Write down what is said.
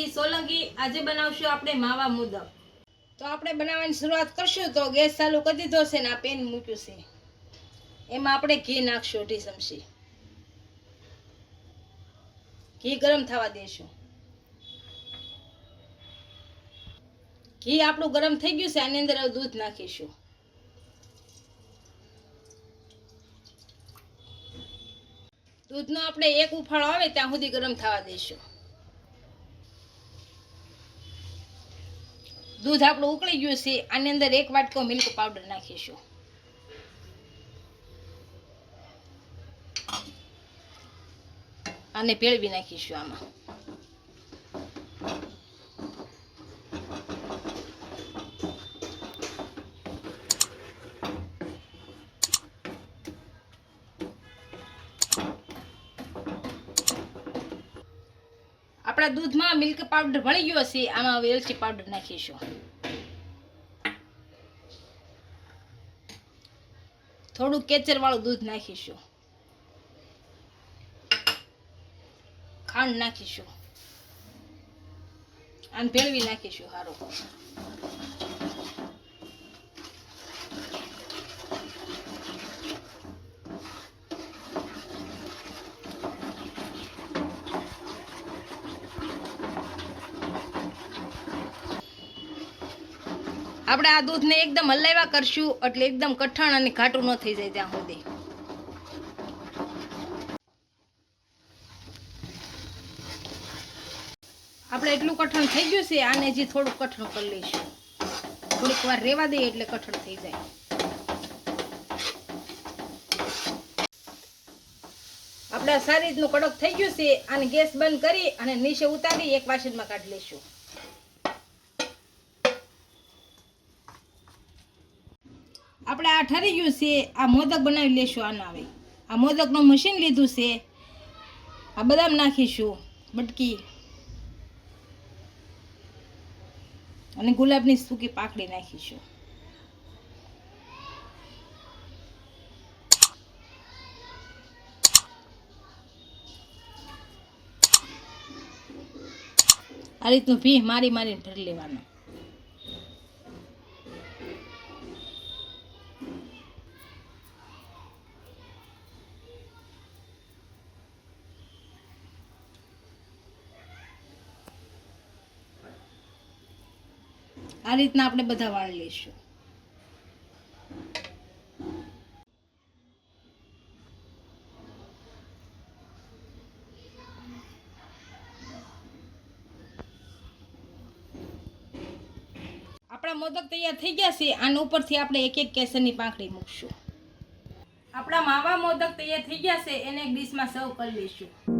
આજે બનાવશું આપણે માવા મોદક. તો આપણે બનાવવાની શરૂઆત કરશું તો ગેસ ચાલુ કરી દીધો છે ને આ પેન મૂક્યું છે. એમાં આપણે ઘી નાખશું અઢી ચમચી. ઘી ગરમ થવા દેશું. ઘી આપણું ગરમ થઈ ગયું છે, આની અંદર દૂધ નાખીશું. દૂધનો આપણે એક ઉફાળો આવે ત્યાં સુધી ગરમ થવા દઈશું દૂધ આપણું ઉકળી ગયું છે, આની અંદર એક વાટકો મિલ્ક પાવડર નાખીશું. અને પેળવી નાખીશું આમાં. આપણા દૂધમાં મિલ્ક પાવડર ભળી ગયો છે, આમાં હવે એલચી પાવડર નાખીશું. થોડું કેચર વાળું દૂધ નાખીશું. ખાંડ નાખીશું. અને ભેળવી નાખીશું સારું આપણે આ દૂધને એકદમ હલાવ્યા કરશું એટલે એકદમ કઠણ અને ઘાટું ન થઈ જાય ત્યાં સુધી. આપણે એટલું કઠણ થઈ ગયું છે, આને હજી થોડું કઠણ કરી લઈશું. થોડીક વાર રેવા દઈએ એટલે કઠણ થઈ જાય. આપણે સારી રીતનું કડક થઈ ગયું છે, આને ગેસ બંધ કરી અને નીચે ઉતારી, એક વાસણમાં કાઢી લઈશું. આપણે આ ઠરી ગયું છે, આ મોદક બનાવી લેશું આના આવે આ મોદકનું મશીન લીધું છે. આ બદામ નાખીશું બટકી અને ગુલાબની સૂકી પાકડી નાખીશું. આ રીતનું ભી મારી મારીને ભરી લેવાનું. આ રીતના આપણે બધા વાળ લઈશું. આપણા મોદક તૈયાર થઈ ગયા છે. આના ઉપરથી આપણે એક એક કેસરની પાંખડી મૂકશું. આપણા માવા મોદક તૈયાર થઈ ગયા છે. એને એક ડીશમાં સર્વ કરી લઈશું.